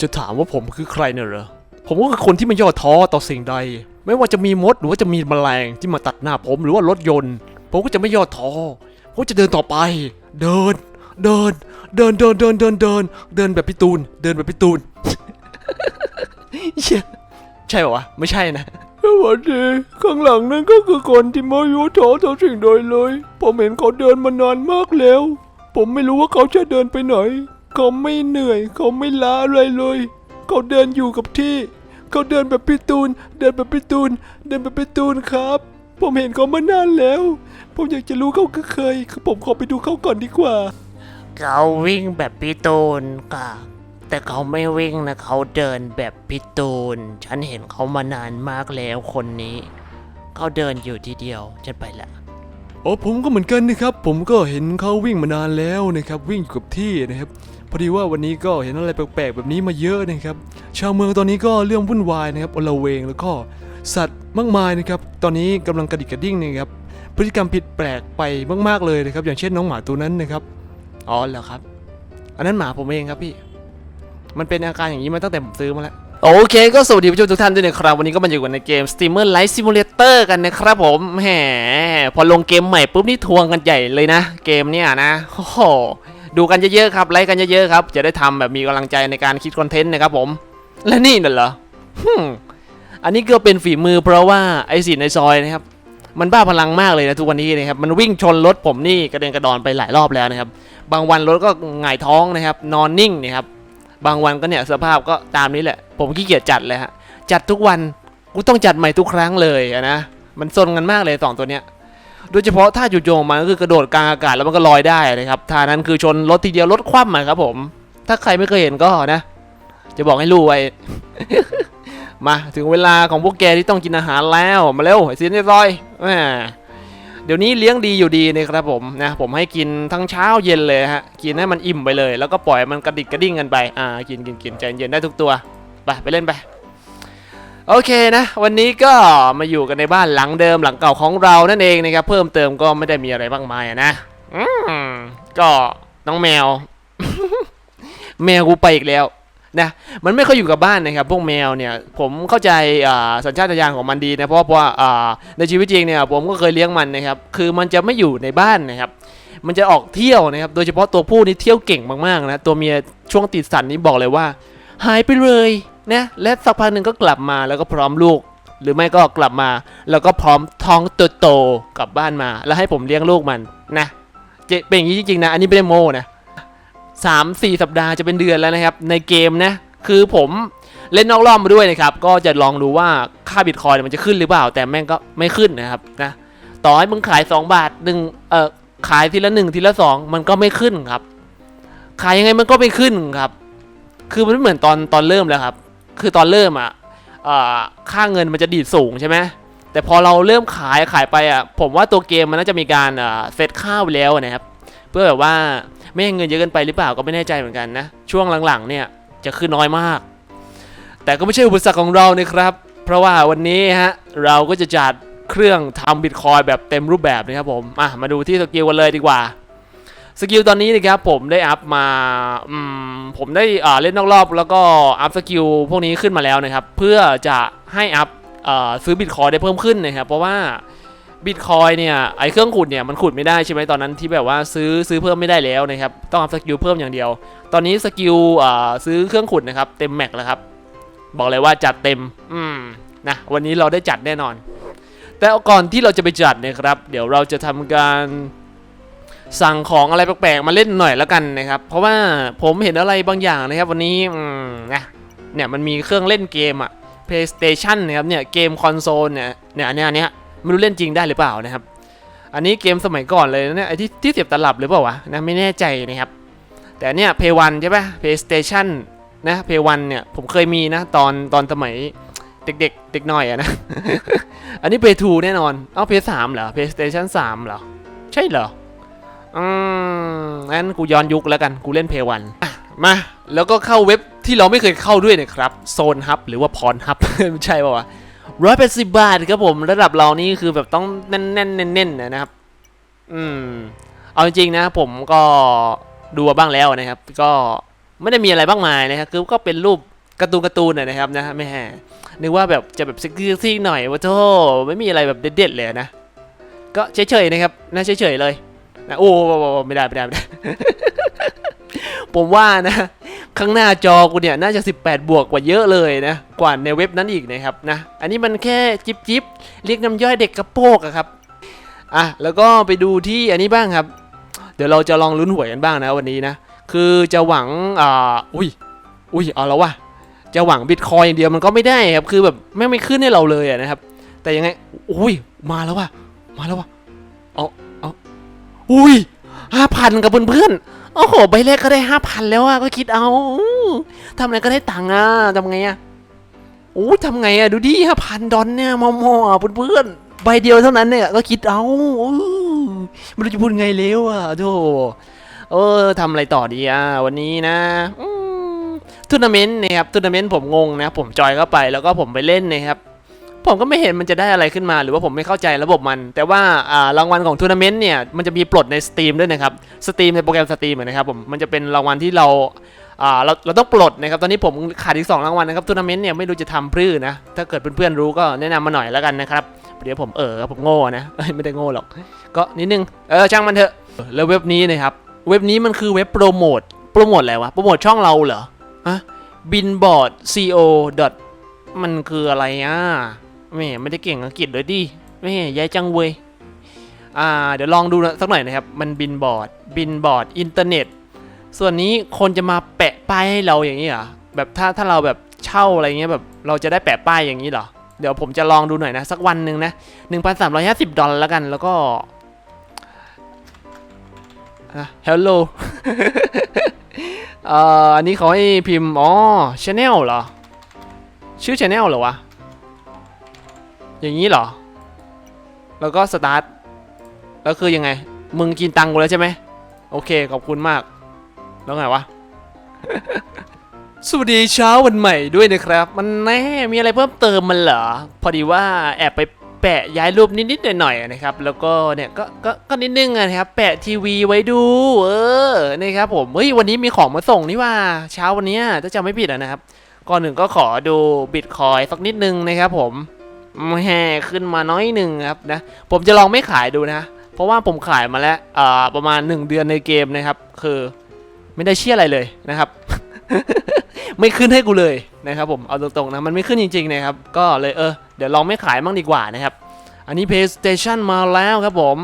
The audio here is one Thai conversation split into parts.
จะถามว่าผมคือใครเนี่ยเหรอ ผมก็คือคนที่ไม่ย่อท้อต่อสิ่งใด ไม่ว่าจะมีมดหรือว่าจะมีแมลงที่มาตัดหน้าผมหรือว่ารถยนต์ ผมก็จะไม่ย่อท้อ ผมจะเดินต่อไป เดิน เดิน เดินเดินเดินเดินเดิน เดินแบบพี่ตูน เดินแบบพี่ตูนเหี้ยใช่ป่าวะ ไม่ใช่นะสวัสดีข้างหลังนั่นก็คือคนที่ไม่ย่อท้อต่อสิ่งใดเลย ผมเห็นเขาเดินมานานมากแล้ว ผมไม่รู้ว่าเขาจะเดินไปไหน เขาไม่เหนื่อย เขาไม่ล้าอะไรเลย เขาเดินอยู่กับที่ เขาเดินแบบพี่ตูน เดินแบบพี่ตูน เดินแบบพี่ตูนครับ ผมเห็นเขามานานแล้ว ผมอยากจะรู้เขาคือใครผมขอไปดูเขาก่อนดีกว่า เขาวิ่งแบบพี่ตูนค่ะ แต่เขาไม่วิ่งนะเขาเดินแบบพี่ตูน ฉันเห็นเขามานานมากแล้วคนนี้ เขาเดินอยู่ทีเดียว ฉันไปละอ๋อผมก็เหมือนกันนะครับ ผมก็เห็นเขาวิ่งมานานแล้วนะครับ วิ่งอยู่กับที่นะครับ พอดีว่าวันนี้ก็เห็นอะไรแปลกๆ แบบนี้มาเยอะนะครับ ชาวเมืองตอนนี้ก็เรื่องวุ่นวายนะครับอลเวงแล้วก็สัตว์มากมายนะครับ ตอนนี้กำลังกระดิกกระดิ้งนะครับ พฤติกรรมผิดแปลกไปมากๆเลยนะครับ อย่างเช่นน้องหมาตัวนั้นนะครับ อ๋อเหรอครับ อันนั้นหมาผมเองครับพี่ มันเป็นอาการอย่างนี้มาตั้งแต่ผมซื้อมาแล้ว โอเค ก็สวัสดีผู้ชมทุกท่านด้วยนะครับ วันนี้ก็มาอยู่กันในเกม Steamer Light Simulator กันนะครับผมแหมพอลงเกมใหม่ปุ๊บนี่ทวงกันใหญ่เลยนะ เกมเนี่ยนะโอ้โห ดูกันเยอะๆครับไลค์กันเยอะๆครับจะได้ทำแบบมีกำลังใจในการคิดคอนเทนต์นะครับผม และนี่น่ะเหรอฮึอันนี้ก็เป็นฝีมือเพราะว่าไอสีในซอยนะครับ มันบ้าพลังมากเลยนะทุกวันนี้นะครับมันวิ่งชนรถผมนี่กระเด็นกระดอนไปหลายรอบแล้วนะครับ บางวันรถก็หงายท้องนะครับ นอนนิ่งนะครับ บางวันก็เนี่ยสภาพก็ตามนี้แหละ ผมขี้เกียจจัดเลยฮะจัดทุกวันกูต้องจัดใหม่ทุกครั้งเลยนะมันซนกันมากเลยสองตัวเนี้ย โดยเฉพาะท่าจู่โจมมันก็คือกระโดดกลางอากาศแล้วมันก็ลอยได้นะครับท่านั้นคือชนรถทีเดียวรถคว่ำครับผม ถ้าใครไม่เคยเห็นก็นะ จะบอกให้รู้ไว้ มาถึงเวลาของพวกแกที่ต้องกินอาหารแล้วมาเร็วไอ้ซีนไอ้ซอยแหมเดี๋ยวนี้เลี้ยงดีอยู่ดีนะครับผมนะผมให้กินทั้งเช้าเย็นเลยฮะกินให้มันอิ่มไปเลย แล้วก็ปล่อยมันกระดิกกระดิ่งกันไปอ่ากินกินกินใจเย็นได้ทุกตัวไปไปเล่นไป โอเคนะ วันนี้ก็มาอยู่กันในบ้านหลังเดิมหลังเก่าของเรานั่นเองนะครับ เพิ่มเติมก็ไม่ได้มีอะไรมากมายนะอืมก็น้องแมว แมวกูไปอีกแล้วนะมันไม่ค่อยอยู่กับบ้านนะครับพวกแมวเนี่ยผมเข้าใจาสัญชาตญาณของมันดีนะเพราะว่าอ่าในชีวิตจริงเนี่ยผมก็เคยเลี้ยงมันนะครับคือมันจะไม่อยู่ในบ้านนะครับมันจะออกเที่ยวนะครับ โดยเฉพาะตัวผู้นี่เที่ยวเก่งมากๆนะตัวเมียช่วงติดสันนี่บอกเลยว่า หายไปเลย นะและสักพักหนึ่งก็กลับมาแล้วก็พร้อมลูก หรือไม่ก็กลับมา แล้วก็พร้อมท้องโตๆกลับบ้านมา แล้วให้ผมเลี้ยงลูกมันนะเป็นอย่างนี้จริงๆนะ อันนี้ไม่ได้โมนะสามสี่สัปดาห์จะเป็นเดือนแล้วนะครับ ในเกมนะ คือผมเล่นนอกรอบมาด้วยนะครับ ก็จะลองดูว่าค่าบิตคอยน์มันจะขึ้นหรือเปล่า แต่แม่งก็ไม่ขึ้นนะครับนะ ต่อให้มึงขาย 2 บาทหนึ่งเอ่อขายทีละหนึ่งทีละสองมันก็ไม่ขึ้นครับ ขายยังไงมันก็ไม่ขึ้นครับ คือมันไม่เหมือนตอนตอนเริ่มแล้วครับ คือตอนเริ่มอะค่าเงินมันจะดีดสูงใช่ไหมแต่พอเราเริ่มขายขายไปอะผมว่าตัวเกมมันน่าจะมีการเซตค่าไว้แล้วนะครับ เพื่อแบบว่าไม่ให้เงินเยอะเกินไปหรือเปล่าก็ไม่แน่ใจเหมือนกันนะ ช่วงหลังๆเนี่ยจะขึ้นน้อยมาก แต่ก็ไม่ใช่อุปสรรคของเรานะครับ เพราะว่าวันนี้ฮะเราก็จะจัดเครื่องทำบิตคอยแบบเต็มรูปแบบนะครับผมมาดูที่สกิลกันเลยดีกว่า สกิลตอนนี้นะครับผมได้อัพมาอมผมได้เล่นนอกรอบ แล้วก็อัพสกิลพวกนี้ขึ้นมาแล้วนะครับ เพื่อจะให้อัพซื้อบิตคอยได้เพิ่มขึ้นนะครับ เพราะว่าบิตคอยเนี่ยไอเครื่องขุดเนี่ยมันขุดไม่ได้ใช่ไหมตอนนั้นที่แบบว่าซื้อซื้อเพิ่มไม่ได้แล้วนะครับต้องอัพสกิลเพิ่มอย่างเดียว ตอนนี้สกิลซื้อเครื่องขุดนะครับเต็มแม็กแล้วครับบอกเลยว่าจัดเต็มอืมนะวันนี้เราได้จัดแน่นอน แต่ก่อนที่เราจะไปจัดนะครับ เดี๋ยวเราจะทำการ สั่งของอะไรแปลกๆมาเล่นหน่อยแล้วกันนะครับ เพราะว่าผมเห็นอะไรบางอย่างนะครับ วันนี้นะเนี่ยมันมีเครื่องเล่นเกมอะ PlayStation นะครับเนี่ยเกมคอนโซลเนี่ยเนี่ยอันเนี้ยอันเนี้ยไม่รู้เล่นจริงได้หรือเปล่านะครับ อันนี้เกมสมัยก่อนเลยนะเนี่ยไอที่ที่เสียบตลับหรือเปล่าวะนะไม่แน่ใจนะครับ แต่เนี่ย Play 1ใช่ปะ PlayStation นะ Play 1เนี่ยผมเคยมีนะตอนตอนสมัยเด็กๆเด็กหน่อยอะนะ อันนี้ Play 2แน่นอน เอ้า Play 3เหรอ PlayStation 3เหรอ ใช่เหรอ อืมงั้นกูย้อนยุคแล้วกันกูเล่นเพย์วันมาแล้วก็เข้าเว็บที่เราไม่เคยเข้าด้วยนะครับโซนฮับหรือว่าพรฮับไม่ใช่ป่าวะร้อยแปดสิบบาทครับผมระดับเรานี่คือแบบต้องแน่นๆเน้นๆนนะครับ อืม เอาจริงๆนะ ผมก็ดูมาบ้างแล้วนะครับ ก็ไม่ได้มีอะไรมากมายนะครับคือก็เป็นรูปการ์ตูนการ์ตูนนะครับนะไม่แห่นึกว่าแบบจะแบบเซ็กซี่หน่อยว่าโธ่ไม่มีอะไรแบบเด็ดๆเลยนะ ก็เฉยๆนะครับนะเฉยๆเลย นะโอ้ไม่ได้ไม่ได้ไม่ได้ ผมว่านะ ข้างหน้าจอกูเนี่ยน่าจะ 18 บวกกว่าเยอะเลยนะ กว่าในเว็บนั้นอีกนะครับนะ อันนี้มันแค่จิบจิบเรียกน้ำย่อยเด็กกระโปกอะครับ อะ แล้วก็ไปดูที่อันนี้บ้างครับ เดี๋ยวเราจะลองลุ้นหวยกันบ้างนะวันนี้นะ คือจะหวัง อ่า อุ้ย อุ้ย เอาแล้ววะจะหวังบิตคอยอย่างเดียวมันก็ไม่ได้ครับ คือแบบไม่ไม่ขึ้นให้เราเลยอะนะครับ แต่ยังไง อุ้ย มาแล้วว่ะ มาแล้วว่ะ อุ้ยห้าพันกับเพื่อนๆ โอ้โห ใบแรกก็ได้ห้าพันแล้วอะก็คิดเอาทำอะไรก็ได้ตังค์อะทำไงอะโอ้ทำไงอะดูดิห้าพันดอลเนี่ยมอมอๆเพื่อนๆ ใบเดียวเท่านั้นเนี่ยก็คิดเอาไม่รู้จะพูดไงเล้วอะโธ่เออทำอะไรต่อดีอะวันนี้นะทัวร์นาเมนต์นะครับทัวร์นาเมนต์ผมงงนะ ผมจอยเข้าไปแล้วก็ผมไปเล่นนะครับ ผมก็ไม่เห็นมันจะได้อะไรขึ้นมา หรือว่าผมไม่เข้าใจระบบมัน แต่ว่าารางวัลของทัวร์นาเมนต์เนี่ยมันจะมีปลดใน Steam ด้วยนะครับ Steam ในโปรแกรม Steam นะครับผมมันจะเป็นรางวัลที่เราเราเราต้องปลดนะครับตอนนี้ผมขาดอีก2รางวัลนะครับทัวร์นาเมนต์เนี่ยไม่รู้จะทำพรื้นะถ้าเกิดเพื่อนๆรู้ก็แนะนำมาหน่อยแล้วกันนะครับเดี๋ยวผมเออผมโง่นะไม่ได้โง่หรอก ก็นิดนึงเออช่างมันเถอะแล้วเว็บนี้นะครับเว็บนี้มันคือเว็บโปรโมทโปรโมทอะไรวะโปรโมทช่องเราเหรออะบินบอร์ด co มันคืออะไรอะ แม่ไม่ได้เก่งอังกฤษเลยดิแม่ย้ายจังเว้ยอ่าเดี๋ยวลองดูสักหน่อยนะครับ มันบินบอร์ดบินบอร์ดอินเทอร์เน็ต ส่วนนี้คนจะมาแปะป้ายให้เราอย่างนี้เหรอแบบถ้าถ้าเราแบบเช่าอะไรเงี้ยแบบเราจะได้แปะป้ายอย่างนี้เหรอเดี๋ยวผมจะลองดูหน่อยนะ สักวันหนึ่งนะ1,350 ดอลลาร์แล้วกันแล้วก็อะ hello อันนี้เขาให้พิมพ์ อ๋อ channel เหรอ ชื่อ channel เหรอวะ อย่างนี้เหรอ แล้วก็สตาร์ท แล้วคือยังไง มึงกินตังค์กูแล้วใช่ไหม โอเค ขอบคุณมาก แล้วไงวะ สวัสดีเช้าวันใหม่ด้วยนะครับ มันแน่ มีอะไรเพิ่มเติมมันเหรอ พอดีว่าแอบไปแปะย้ายรูปนิดๆหน่อยๆนะครับ แล้วก็เนี่ยก็ก็ก็นิดนึงนะครับ แปะทีวีไว้ดู เออนี่ครับผมเฮ้ยวันนี้มีของมาส่งนี่ว่า เช้าวันนี้ยถ้าจำไม่ผิดนะครับ ก่อนหนึ่งก็ขอดูบิตคอยสักนิดนึงนะครับผม แห่ขึ้นมาน้อยหนึ่งครับนะผมจะลองไม่ขายดูนะ เพราะว่าผมขายมาแล้วประมาณ 1 เดือนในเกมนะครับ คือไม่ได้เชี่ยอะไรเลยนะครับ ไม่ขึ้นให้กูเลยนะครับ ผมเอาตรงๆนะมันไม่ขึ้นจริงๆนะครับ ก็เลยเออเดี๋ยวลองไม่ขายมั่งดีกว่านะครับ อันนี้ PlayStation มาแล้วครับผม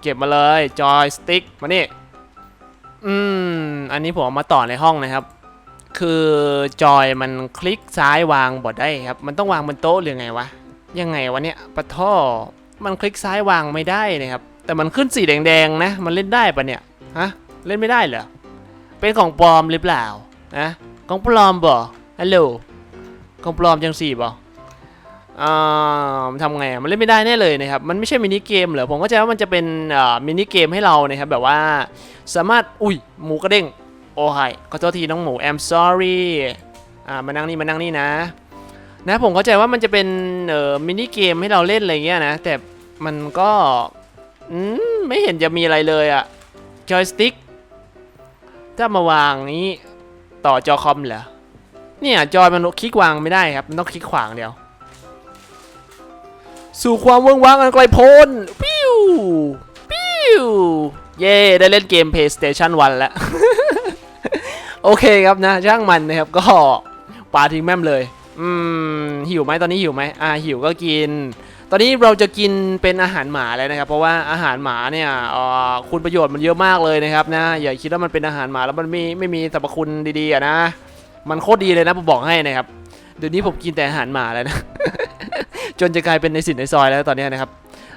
เก็บมาเลยจอยสติ๊กมานี่อืมอันนี้ผมมาต่อในห้องนะครับคือจอยมันคลิกซ้ายวางบอดได้ครับ มันต้องวางบนโต๊ะหรือไงวะ ยังไงวะเนี่ยปะท่อมันคลิกซ้ายวางไม่ได้นะครับ แต่มันขึ้นสีแดงๆนะ มันเล่นได้ปะเนี่ยฮะเล่นไม่ได้เหรอเป็นของปลอมหรือเปล่านะของปลอมบ่ฮัลโหลของปลอมจังสี่บ่อ่าทำไงมันเล่นไม่ได้แน่เลยนะครับ มันไม่ใช่มินิเกมเหรอผมก็จะว่ามันจะเป็นอ่ามินิเกมให้เรานะครับแบบว่าสามารถอุ้ยหมูกระเด้งโอ้ยขอโทษทีน้องหมู I'm sorry อ่ามานั่งนี่มานั่งนี่นะ นะผมเข้าใจว่ามันจะเป็นเอ่อมินิเกมให้เราเล่นอะไรเงี้ยนะ แต่มันก็อืมไม่เห็นจะมีอะไรเลยอะจอยสติ๊กถ้ามาวางนี้ต่อจอคอมเหรอเนี่ยจอยมันคลิกวางไม่ได้ครับ มันต้องคลิกขวางเดียว สู่ความวิ้งว้างอันไกลโพ้นปิ้วปิ้วเย่ได้เล่นเกม PlayStation 1 แล้ว โอเคครับนะ ช่างมันนะครับ ก็ปาทิ้งแม่มเลย อืมหิวไหมตอนนี้หิวไหมอ่าหิวก็กิน ตอนนี้เราจะกินเป็นอาหารหมาแล้วนะครับ เพราะว่าอาหารหมาเนี่ยออคุณประโยชน์มันเยอะมากเลยนะครับนะอย่าคิดว่ามันเป็นอาหารหมาแล้วมันไม่ไม่มีสรรพคุณดีๆอะนะมันโคตรดีเลยนะผมบอกให้นะครับเดี๋ยวนี้ผมกินแต่อาหารหมาแล้วนะจนจะกลายเป็นในสินในซอยแล้วตอนนี้นะครับ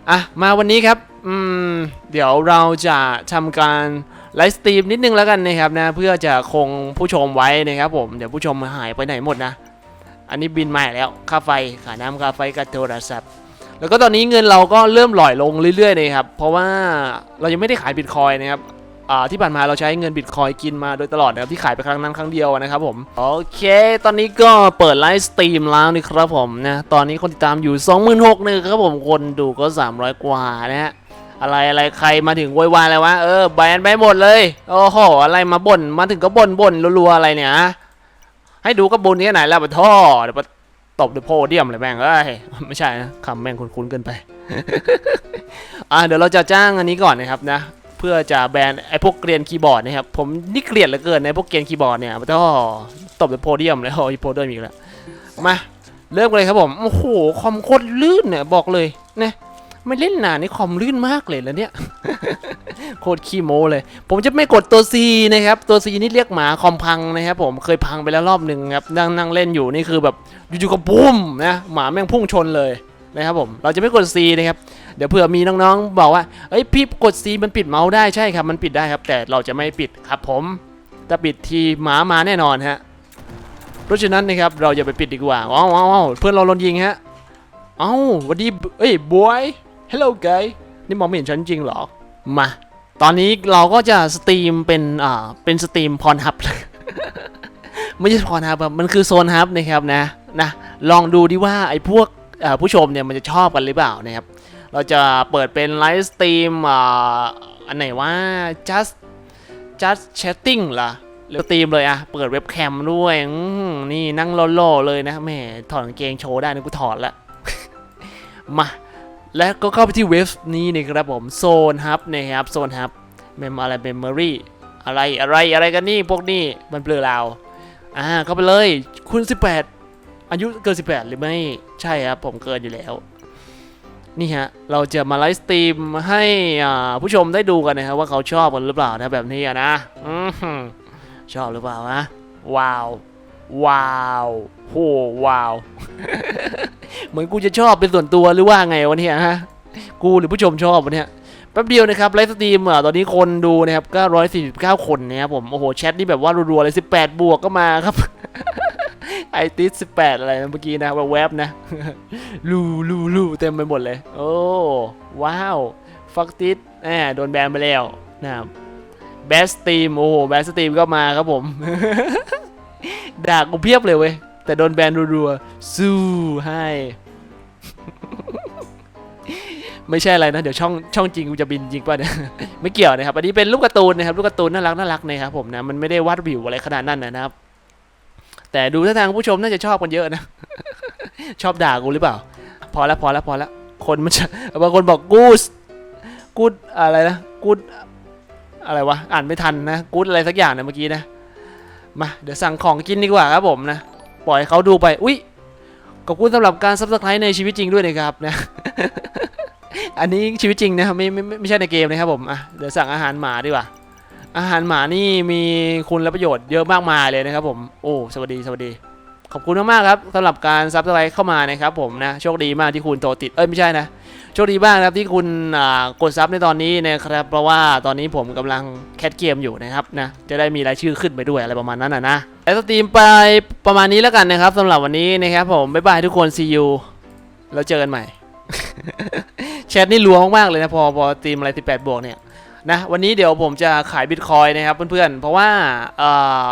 อะมาวันนี้ครับอืมเดี๋ยวเราจะทำการไลฟ์สตรีมนิดนึงแล้วกันนะครับนะเพื่อจะคงผู้ชมไว้นะครับผมเดี๋ยวผู้ชมหายไปไหนหมดนะ อันนี้บินมาแล้วค่าไฟค่าน้ำค่าไฟกับโทรศัพท์ แล้วก็ตอนนี้เงินเราก็เริ่มหล่อยลงเรื่อยๆเลยครับเพราะว่าเรายังไม่ได้ขายบิตคอยนะครับที่ผ่านมาเราใช้เงินบิตคอยกินมาโดยตลอดนะครับที่ขายไปครั้งนั้นครั้งเดียวนะครับผมโอเค ตอนนี้ก็เปิดไลฟ์สตรีมแล้วนี่ครับผมนะตอนนี้คนติดตามอยู่ 26,000นึงครับผมคนดูก็ 300 กว่านะฮะอะไรอะไรใครมาถึงโวยวายอะไรวะเออแบนไปหมดเลยโอ้โหอะไรมาบ่นมาถึงก็บ่นบ่นรัวๆอะไรเนี่ยฮะ ให้ดูก็บุญแค่ไหนแล้วปะท่อเดี๋ยวปะตบด้วยโพเดียมเลยแม่งเอ้ยไม่ใช่นะคำแม่งคุ้นๆเกินไป อ่าเดี๋ยวเราจะจ้างอันนี้ก่อนนะครับนะ เพื่อจะแบนไอ้พวกเกรียนคีย์บอร์ดนะครับผมนี่เกลียดเหลือเกินในพวกเกรียนคีย์บอร์ดเนี่ยปะท่อตบด้วยโพเดียมเลยโอ้ยโพเดียมอีกแล้วมาเริ่มเลยครับผมโอ้โหคอมโคตรลื่นเนี่ยบอกเลยเนะ ไม่เล่นนานนี่คอมลื่นมากเลยแล้วเนี่ย โคตรขี้โมเลย ผมจะไม่กดตัว C นะครับ ตัว C นี่เรียกหมาคอมพังนะครับผมเคยพังไปแล้วรอบหนึ่งครับนั่งนั่งเล่นอยู่นี่คือแบบอยู่ๆก็ปุ้มนะหมาแม่งพุ่งชนเลยนะครับผมเราจะไม่กด C นะครับเดี๋ยวเผื่อมีน้องๆบอกว่าเอ้ยพี่กด C มันปิดเมาส์ได้ใช่ครับ มันปิดได้ครับ แต่เราจะไม่ปิดครับผมถ้าปิดทีหมามาแน่นอนฮะเพราะฉะนั้นนะครับเราอย่าไปปิดดีกว่าว้าวว้าวเพื่อนเราโดนยิงฮะเอ้าสวัสดีเอ้ยบอย Hello guy นี่มองไม่เห็นฉันจริงเหรอ มา ตอนนี้เราก็จะสตรีมเป็นอ่าเป็นสตรีมพรฮับไม่ใช่พรฮับมันคือโซนฮับนะครับนะนะลองดูดิว่าไอ้พวกผู้ชมเนี่ยมันจะชอบกันหรือเปล่านะครับ เราจะเปิดเป็นไลฟ์สตรีมอ่าอันไหนว่า just just chatting เหรอหรือสตรีมเลยอะเปิดเว็บแคมด้วยนี่นั่งโล่ๆเลยนะแหมถอดกางเกงโชว์ได้นะกูถอดละมา และก็เข้าไปที่เว็บนี้นะครับผมโซนฮับนะครับโซนฮับเมมอะไรเมมโมรี่อะไรอะไรอะไรกันนี่พวกนี้มันเปลือเราอ่าเข้าไปเลยคุณ 18 อายุเกิน 18 หรือไม่ใช่ครับผมเกินอยู่แล้ว นี่ฮะ เราจะมาไลฟ์สตรีมให้ผู้ชมได้ดูกันนะครับว่าเขาชอบกันหรือเปล่านะแบบนี้นะอือหือชอบหรือเปล่าวะว้าว ว้าวโหว้าว เหมือนกูจะชอบเป็นส่วนตัวหรือว่าไงวะเนี่ยฮะ กูหรือผู้ชมชอบวะเนี่ยแป๊บเดียวนะครับไลฟ์สตรีมอะตอนนี้คนดูนะครับก็ร้อยสี่สิบเก้าคนนะครับผม โอ้โห แชทนี่แบบว่ารัวๆเลยสิบแปดบวกก็มาครับไอติสสิบแปดอะไรนะเมื่อกี้นะแวบๆนะลูลูลูเต็มไปหมดเลย โอ้ว้าวฟักติสแหมโดนแบนไปแล้วนะครับแบสตีมโอ้โหแบสตีมก็มาครับผม ด่ากูเพียบเลยเว้ย แต่โดนแบนรัวๆสู้ให้ ไม่ใช่อะไรนะ เดี๋ยวช่องช่องจริงกูจะบินจริงป่ะเนี่ยไม่เกี่ยวนะครับ อันนี้เป็นรูปการ์ตูนนะครับรูปการ์ตูนน่ารักน่ารักนะครับผมนะมันไม่ได้วาดวิวอะไรขนาดนั้นนะครับ แต่ดูท่าทางผู้ชมน่าจะชอบกันเยอะนะ ชอบด่ากูหรือเปล่า พอแล้วพอแล้วพอแล้วคนมันจะบางคนบอกกูสกูดอะไรนะกูดอะไรวะอ่านไม่ทันนะกูดอะไรสักอย่างเนี่ยเมื่อกี้นะมาเดี๋ยวสั่งของกินดีกว่าครับผมนะ ปล่อยให้เขาดูไป อุ๊ยขอบคุณสำหรับการซับสไครต์ในชีวิตจริงด้วยนะครับนะอันนี้ชีวิตจริงนะครับไม่ไม่ไม่ไม่ใช่ในเกมนะครับผมอะเดี๋ยวสั่งอาหารหมาดีกว่า อาหารหมานี่มีคุณและประโยชน์เยอะมากมายเลยนะครับผมโอ้สวัสดีสวัสดี ขอบคุณมากๆครับสำหรับการซับสไครต์เข้ามานะครับผมนะโชคดีมากที่คุณโทรติดเอ้ยไม่ใช่นะ โชคดีมากนะครับที่คุณกดซับในตอนนี้นะครับ เพราะว่าตอนนี้ผมกำลังแคสเกมอยู่นะครับนะจะได้มีรายชื่อขึ้นไปด้วยอะไรประมาณนั้นนะนะไลฟ์สตรีมไปประมาณนี้แล้วกันนะครับสำหรับวันนี้นะครับผมบ๊ายบายทุกคน see you แล้วเจอกันใหม่แชทนี่รัวมากๆเลยนะพอพอตีมอะไร18บวกเนี่ยนะวันนี้เดี๋ยวผมจะขายบิตคอยนะครับเพื่อนๆ เพราะว่าเ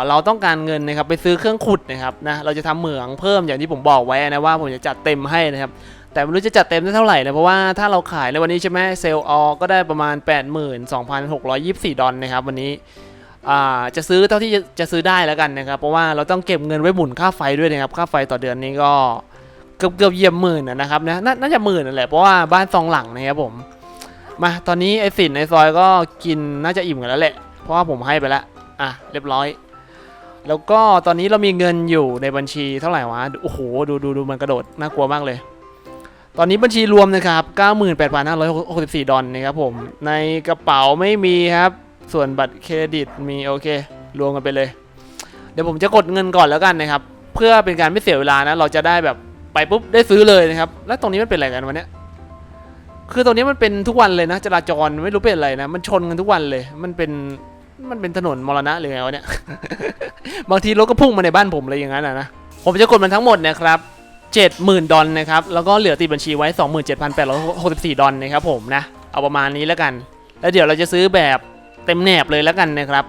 เราต้องการเงินนะครับไปซื้อเครื่องขุดนะครับนะเราจะทำเหมืองเพิ่มอย่างที่ผมบอกไว้นะว่าผมจะจัดเต็มให้นะครับ แต่ไม่รู้จะจัดเต็มได้เท่าไหร่นะเพราะว่าถ้าเราขายในวันนี้ใช่ไหมเซลล์ออก็ได้ประมาณ 82,624 ดอลนะครับวันนี้จะซื้อเท่าที่จะจะซื้อได้แล้วกันนะครับ เพราะว่าเราต้องเก็บเงินไว้หมุนค่าไฟด้วยนะครับ ค่าไฟต่อเดือนนี้ก็เกือบเกือบเยี่ยมหมื่นนะครับนะน่าจะหมื่นนั่นแหละเพราะว่าบ้านสองหลังนะครับผมมาตอนนี้ไอ้สินไอ้ซอยก็กินน่าจะอิ่มกันแล้วแหละ เพราะว่าผมให้ไปแล้วอะเรียบร้อย แล้วก็ตอนนี้เรามีเงินอยู่ในบัญชีเท่าไหร่วะโอ้โหดูดูดูมันกระโดดน่ากลัวมากเลย ตอนนี้บัญชีรวมนะครับ 98,564 ดอลนะครับผม ในกระเป๋าไม่มีครับ ส่วนบัตรเครดิตมีโอเค รวมกันไปเลย เดี๋ยวผมจะกดเงินก่อนแล้วกันนะครับ เพื่อเป็นการไม่เสียเวลานะ เราจะได้แบบไปปุ๊บได้ซื้อเลยนะครับ แล้วตรงนี้มันเป็นอะไรกันวันนี้คือตรงนี้มันเป็นทุกวันเลยนะจราจรไม่รู้เป็นอะไรนะ มันชนกันทุกวันเลย มันเป็นมันเป็นถนนมรณะหรือไงวะเนี่ย บางทีรถก็พุ่งมาในบ้านผมเลยอย่างนั้นนะนะผมจะกดมันทั้งหมดนะครับ 70,000 ดอลนะครับ แล้วก็เหลือติดบัญชีไว้ 27,864 ดอลนะครับผมนะ เอาประมาณนี้แล้วกัน แล้วเดี๋ยวเราจะซื้อแบบเต็มแหนบเลยแล้วกันนะครับ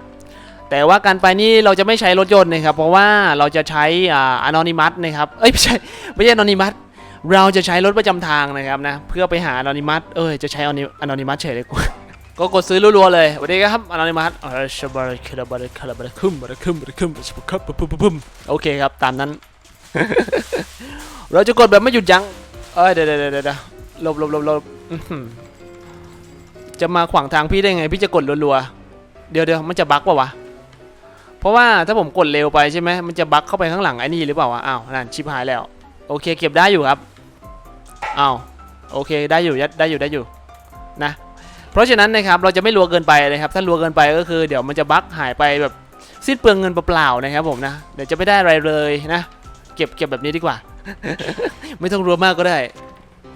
แต่ว่าการไปนี่เราจะไม่ใช้รถยนต์นะครับ เพราะว่าเราจะใช้อ่าอนอนิมัสนะครับ เอ้ยไม่ใช่ไม่ใช่อนอนิมัสเราจะใช้รถประจำทางนะครับนะ เพื่อไปหาอนอนิมัสเอ้ย จะใช้อนอนิมัสเฉยเลยกูก็กดซื้อรัวๆเลยสวัสดีครับอนอนิมัสเออชบาร์คาบาร์คาราบาร์คุมบาร์คุมบาร์คุมบาร์คุมปุ๊บปุ๊บปุ๊บโอเคครับ ตามนั้น เราจะกดแบบไม่หยุดยั้งเอ้ยเดี๋ยวเดี๋ยวเดี๋ยวเดี๋ยวหลบหลบหลบหลบจะมาขวางทางพี่ได้ไง พี่จะกดรัวๆ เดี๋ยวเดี๋ยวมันจะบั๊กป่าวะ เพราะว่าถ้าผมกดเร็วไปใช่ไหมมันจะบั๊กเข้าไปข้างหลังไอ้นี่หรือเปล่าวะ อ้าว นั่นชิบหายแล้ว โอเค เก็บได้อยู่ครับ อ้าว โอเค ได้อยู่ได้อยู่ได้อยู่ นะ เพราะฉะนั้นนะครับ เราจะไม่รัวเกินไปนะครับ ถ้ารัวเกินไปก็คือ เดี๋ยวมันจะบั๊กหายไปแบบสิ้นเปลืองเงินเปล่าๆนะครับผมนะ เดี๋ยวจะไม่ได้อะไรเลยนะ เก็บเก็บแบบนี้ดีกว่า ไม่ต้องรัวมากก็ได้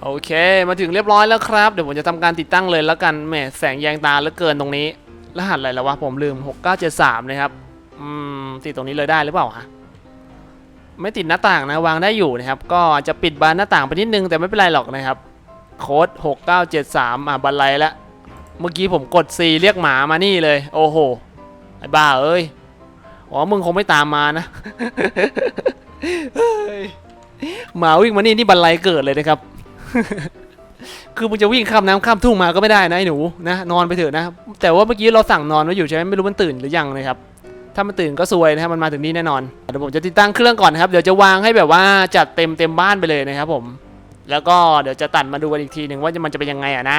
โอเค มาถึงเรียบร้อยแล้วครับ เดี๋ยวผมจะทำการติดตั้งเลยแล้วกันแหมแสงแยงตาเหลือเกินตรงนี้ รหัสอะไรแล้ววะผมลืม 6973นะครับ อืม ติดตรงนี้เลยได้หรือเปล่าฮะไม่ติดหน้าต่างนะวางได้อยู่นะครับ ก็จะปิดบานหน้าต่างไปนิดนึงแต่ไม่เป็นไรหรอกนะครับ โค้ด 6973 อะบันไลแล้วเมื่อกี้ผมกด C เรียกหมามานี่เลย โอ้โห ไอ้บ้าเอ้ย อ๋อ มึงคงไม่ตามมานะ หมาวิ่งมานี่นี่บันไลเกิดเลยนะครับ คือมึงจะวิ่งข้ามน้ำข้ามทุ่งมาก็ไม่ได้นะไอ้หนูนะนอนไปเถอะนะ แต่ว่าเมื่อกี้เราสั่งนอนไว้อยู่ใช่ไหมไม่รู้มันตื่นหรือยังนะครับ ถ้ามันตื่นก็ซวยนะครับมันมาถึงนี่แน่นอนเดี๋ยวผมจะติดตั้งเครื่องก่อนนะครับ เดี๋ยวจะวางให้แบบว่าจัดเต็มเต็มบ้านไปเลยนะครับ ผม แล้วก็เดี๋ยวจะตัดมาดูกันอีกทีหนึ่งว่ามันจะเป็นยังไงอะนะ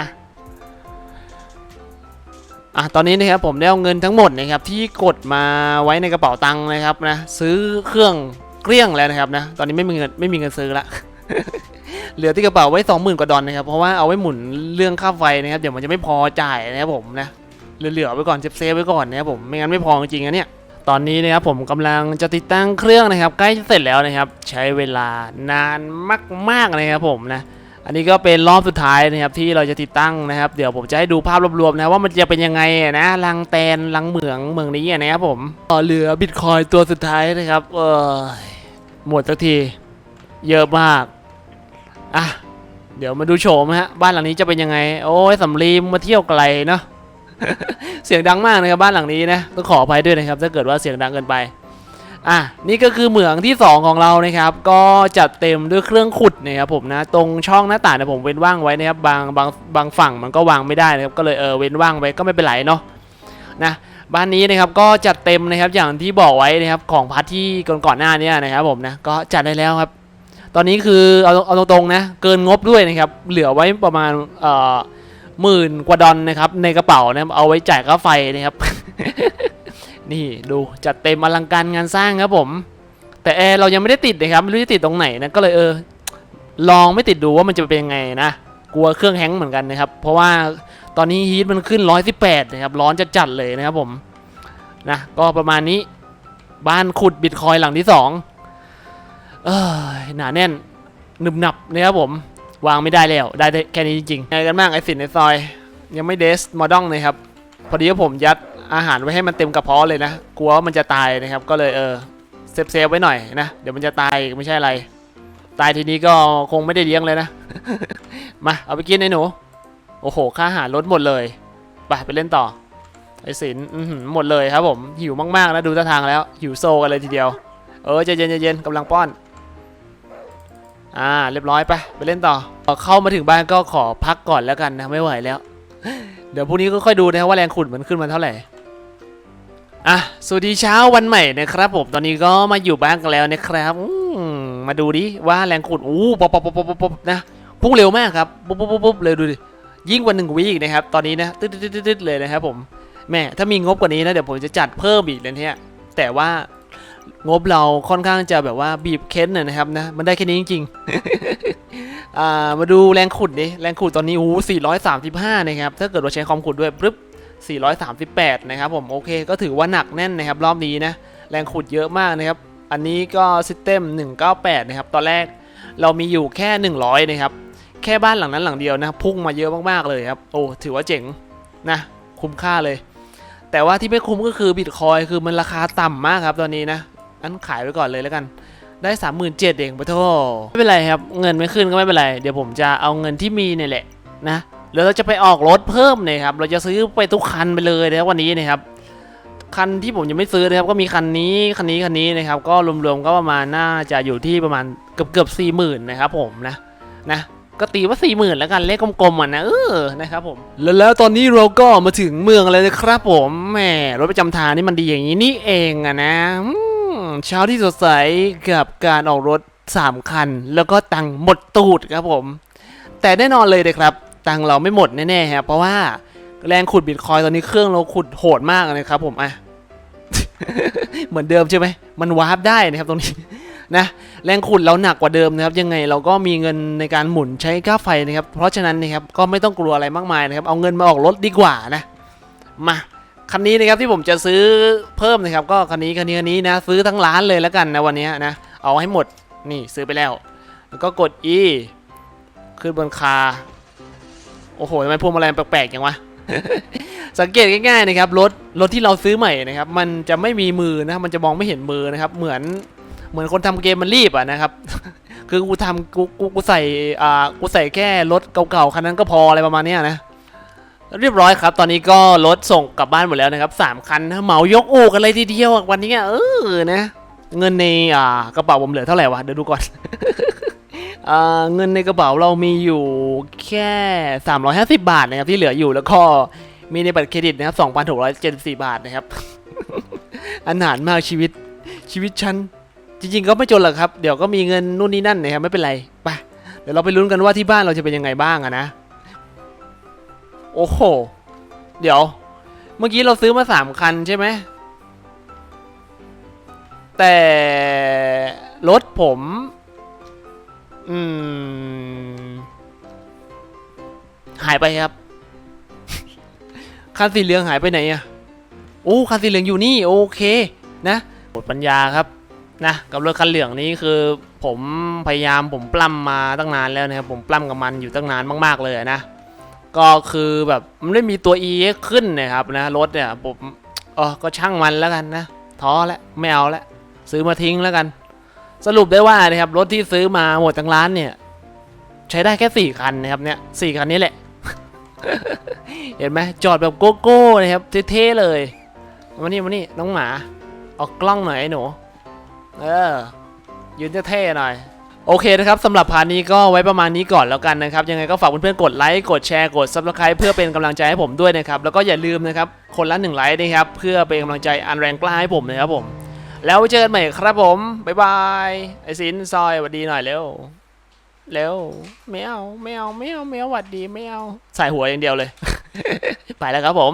อะตอนนี้นะครับผมได้เอาเงินทั้งหมดนะครับที่กดมาไว้ในกระเป๋าตังค์นะครับนะซื้อเครื่อง เกลี้ยงแล้วนะครับนะ ตอนนี้ไม่มีเงินไม่มีเงินซื้อละ เหลือที่กระเป๋าไว้สองหมื่นกว่าดอลนะครับ เพราะว่าเอาไว้หมุนเรื่องค่าไฟนะครับ เดี๋ยวมันจะไม่พอจ่ายนะครับผมนะ เหลือๆไว้ก่อนเซฟๆไว้ก่อนนะครับผม ไม่งั้นไม่พอจริงๆนะเนี่ย ตอนนี้นะครับผมกำลังจะติดตั้งเครื่องนะครับ ใกล้จะเสร็จแล้วนะครับ ใช้เวลานานมากๆนะครับผมนะอันนี้ก็เป็นรอบสุดท้ายนะครับที่เราจะติดตั้งนะครับ เดี๋ยวผมจะให้ดูภาพรวมๆนะว่ามันจะเป็นยังไงนะลังแตนลังเหมืองเมืองนี้นะครับผมก็เหลือบิตคอยตัวสุดท้ายนะครับเออ หมดสักที เยอะมาก อะ เดี๋ยวมาดูโฉมฮะ บ้านหลังนี้จะเป็นยังไง โอ้ยสำลีมมาเที่ยวไกลเนาะ เสียงดังมากนะครับบ้านหลังนี้นะ ต้องขออภัยด้วยนะครับ ถ้าเกิดว่าเสียงดังเกินไป อะ นี่ก็คือเหมืองที่ 2 ของเรานะครับ ก็จัดเต็มด้วยเครื่องขุดนะครับผมนะ ตรงช่องหน้าต่างเนี่ยผมเว้นว่างไว้นะครับ บางบางบางฝั่งมันก็วางไม่ได้นะครับ ก็เลยเออเว้นว่างไว้ก็ไม่เป็นไรเนาะ นะ บ้านนี้นะครับก็จัดเต็มนะครับอย่างที่บอกไว้นะครับของพาร์ทที่ก่อนก่อนหน้านี้นะครับผมนะก็จัดได้แล้วครับ ตอนนี้คือเอาเอาตรงๆนะเกินงบด้วยนะครับเหลือไว้ประมาณเอ่อหมื่นกว่าดอลนะครับในกระเป๋านะเอาไว้จ่ายค่าไฟนะครับ นี่ดูจัดเต็มอลังการงานสร้างครับผม แต่แอร์เรายังไม่ได้ติดนะครับไม่รู้จะติดตรงไหนนะก็เลยเออลองไม่ติดดูว่ามันจะเป็นยังไงนะกลัวเครื่องแฮงเหมือนกันนะครับ เพราะว่า ตอนนี้ฮีทมันขึ้น 118 นะครับ ร้อนจะจัดๆเลยนะครับผม นะ ก็ประมาณนี้ บ้านขุดบิตคอยหลังที่ 2 เออหนาแน่นหนึบหนับนะครับผม วางไม่ได้แล้ว ได้แค่นี้จริงๆไงกันบ้างไอสินในซอย ยังไม่เดสมอดองเลยครับ พอดีว่าผมยัดอาหารไว้ให้มันเต็มกระเพาะเลยนะ กลัวว่ามันจะตายนะครับ ก็เลยเออเซฟเซฟๆไว้หน่อยนะ เดี๋ยวมันจะตายไม่ใช่อะไร ตายทีนี้ก็คงไม่ได้เลี้ยงเลยนะ มาเอาไปกินไอ้หนู โอ้โห ค่าอาหารลดหมดเลย ไปไปเล่นต่อ ไอสินหมดเลยครับผม หิวมากๆนะดูท่าทางแล้ว หิวโซกันเลยทีเดียว เออใจเย็นจเย็นกำลังป้อน อ่า เรียบร้อยไป ไปเล่นต่อพอเข้ามาถึงบ้านก็ขอพักก่อนแล้วกันนะ ไม่ไหวแล้ว เดี๋ยวพรุ่งนี้ก็ค่อยดูนะว่าแรงขุดมันขึ้นมาเท่าไหร่อะ สวัสดีเช้าวันใหม่นะครับผม ตอนนี้ก็มาอยู่บ้านกันแล้วนะครับมาดูดิว่าแรงขุด อู้ปปป๊อปป๊อปป๊อปป๊อปนะ พุ่งเร็วมากครับ ปุ๊บปุ๊บปุ๊บปุ๊บเลยดูดิ ยิ่งกว่าหนึ่งวิอีกนะครับ ตอนนี้นะตึ๊ดตึ๊ดตึ๊ดตึ๊ดเลยนะครับผมแม่ถ้ามีงบกว่านี้นะเดี๋ยวผมจะจัดเพิ่มอีกเลยเนี่ยแต่ว่างบเราค่อนข้างจะแบบว่าบีบเค้นนะครับนะมันได้แค่นี้จริงๆอ่ามาดูแรงขุดดิแรงขุดตอนนี้โอ้435นะครับถ้าเกิดว่าใช้คอมขุดด้วยปึ๊บ438นะครับผมโอเคก็ถือว่าหนักแน่นนะครับรอบนี้นะแรงขุดเยอะมากนะครับอันนี้ก็ซิสเต็ม198 นะครับ ตอนแรกเรามีอยู่แค่ 100 นะครับ แค่บ้านหลังนั้นหลังเดียวนะพุ่งมาเยอะมากๆเลยครับ โอ้ถือว่าเจ๋งนะ คุ้มค่าเลย แต่ว่าที่ไม่คุ้มก็คือบิตคอยคือมันราคาต่ำมากครับตอนนี้นะอันขายไปก่อนเลยแล้วกัน ได้37,000เจ็ดเองปะโทไม่เป็นไรครับ เงินไม่ขึ้นก็ไม่เป็นไร เดี๋ยวผมจะเอาเงินที่มีเนี่ยแหละนะแล้วเราจะไปออกรถเพิ่มเนี่ยครับ เราจะซื้อไปทุกคันไปเลยนะวันนี้นะครับคันที่ผมยังไม่ซื้อนะครับก็มีคันนี้คันนี้คันนี้นะครับ ก็รวมๆก็ประมาณน่าจะอยู่ที่ประมาณเกือบเกือบสี่หมื่นนะครับผมนะนะ ก็ตีว่าสี่หมื่นแล้วกันเลขกลมๆอะนะเออนะครับผมและแล้วตอนนี้เราก็มาถึงเมืองอะไรนะครับผมแหมรถประจำทางนี่มันดีอย่างนี้นี่เองอะนะเช้าที่สดใสกับการออกรถ 3 คัน แล้วก็ตังหมดตูดครับผม แต่แน่นอนเลยนะครับ ตังเราไม่หมดแน่ๆครับเพราะว่าแรงขุดบิตคอยตอนนี้เครื่องเราขุดโหดมากเลยครับผมอะเหมือนเดิมใช่ไหมมันวาร์ปได้นะครับตรงนี้ นะแรงขุดเราหนักกว่าเดิมนะครับยังไงเราก็มีเงินในการหมุนใช้ค่าไฟนะครับ เพราะฉะนั้นนะครับก็ไม่ต้องกลัวอะไรมากมายนะครับเอาเงินมาออกรถดีกว่านะมาคันนี้นะครับที่ผมจะซื้อเพิ่มนะครับ ก็คันนี้คันนี้คันนี้นะซื้อทั้งร้านเลยแล้วกันนะวันนี้นะเอาให้หมดนี่ซื้อไปแล้ว แล้วก็กด E ขึ้นบนคาโอ้โหทำไมพวงมาลัยแปลกๆอย่างวะสังเกตง่ายๆนะครับรถรถที่เราซื้อใหม่นะครับ มันจะไม่มีมือนะมันจะมองไม่เห็นมือนะครับ เหมือน เหมือนคนทำเกมมันรีบอะนะครับ คือกูทำกูกูกูใส่อ่ากูใส่แค่รถเก่าๆคันนั้นก็พออะไรประมาณเนี้ยนะเรียบร้อยครับ ตอนนี้ก็รถส่งกลับบ้านหมดแล้วนะครับสามคันเหมายกอู่กันเลยทีเดียววันนี้อะเออนะ เงินในอ่ากระเป๋าผมเหลือเท่าไหร่วะเดี๋ยวดูก่อนเงินในกระเป๋าเรามีอยู่แค่ 350 บาทนะครับที่เหลืออยู่แล้วก็มีในบัตรเครดิตนะครับ2,674 บาทนะครับ อันหนานมากชีวิตชีวิตฉัน จริงๆก็ไม่จนหรอกครับ เดี๋ยวก็มีเงินนู่นนี่นั่นนะครับไม่เป็นไรไปเดี๋ยวเราไปลุ้นกันว่าที่บ้านเราจะเป็นยังไงบ้างอะนะ โอ้โห เดี๋ยว เมื่อกี้เราซื้อมาสามคันใช่ไหม แต่รถผม อืม หายไปครับ คันสีเหลืองหายไปไหนอะโอ้คันสีเหลืองอยู่นี่ โอเค นะหมดปัญญาครับ นะกับรถคันเหลืองนี้คือผมพยายามผมปล้ำมาตั้งนานแล้วนะครับผมปล้ำกับมันอยู่ตั้งนานมาก ๆเลยนะก็คือแบบมันไม่มีตัว e ขึ้นนะครับนะรถเนี่ยผมเออก็ช่างมันแล้วกันนะท้อแล้วไม่เอาแล้วซื้อมาทิ้งแล้วกัน สรุปได้ว่านะครับรถที่ซื้อมาหมดทั้งร้านเนี่ยใช้ได้แค่สี่คันนะครับเนี่ยสี่คันนี้แหละ เห็นไหมจอดแบบโกโก้นะครับเท่ๆเลยมานี่มานี่น้องหมาออกกล้องหน่อยไอ้หนู เออ ยืนเท่ๆหน่อย โอเคนะครับสำหรับพาร์ทนี้ก็ไว้ประมาณนี้ก่อนแล้วกันนะครับ ยังไงก็ฝากเพื่อนๆกดไลค์กดแชร์กด subscribe เพื่อเป็นกำลังใจให้ผมด้วยนะครับ แล้วก็อย่าลืมนะครับ คนละหนึ่งไลค์นะครับ เพื่อเป็นกำลังใจอันแรงกล้าให้ผมนะครับผม แล้วไว้เจอกันใหม่ครับผมบ๊ายบายไอซินซอยสวัสดีหน่อยเร็วเร็วไม่เอาไม่เอาไม่เอาไม่เอาหวัดดีไม่เอาใส่หัวอย่างเดียวเลย ไปแล้วครับผม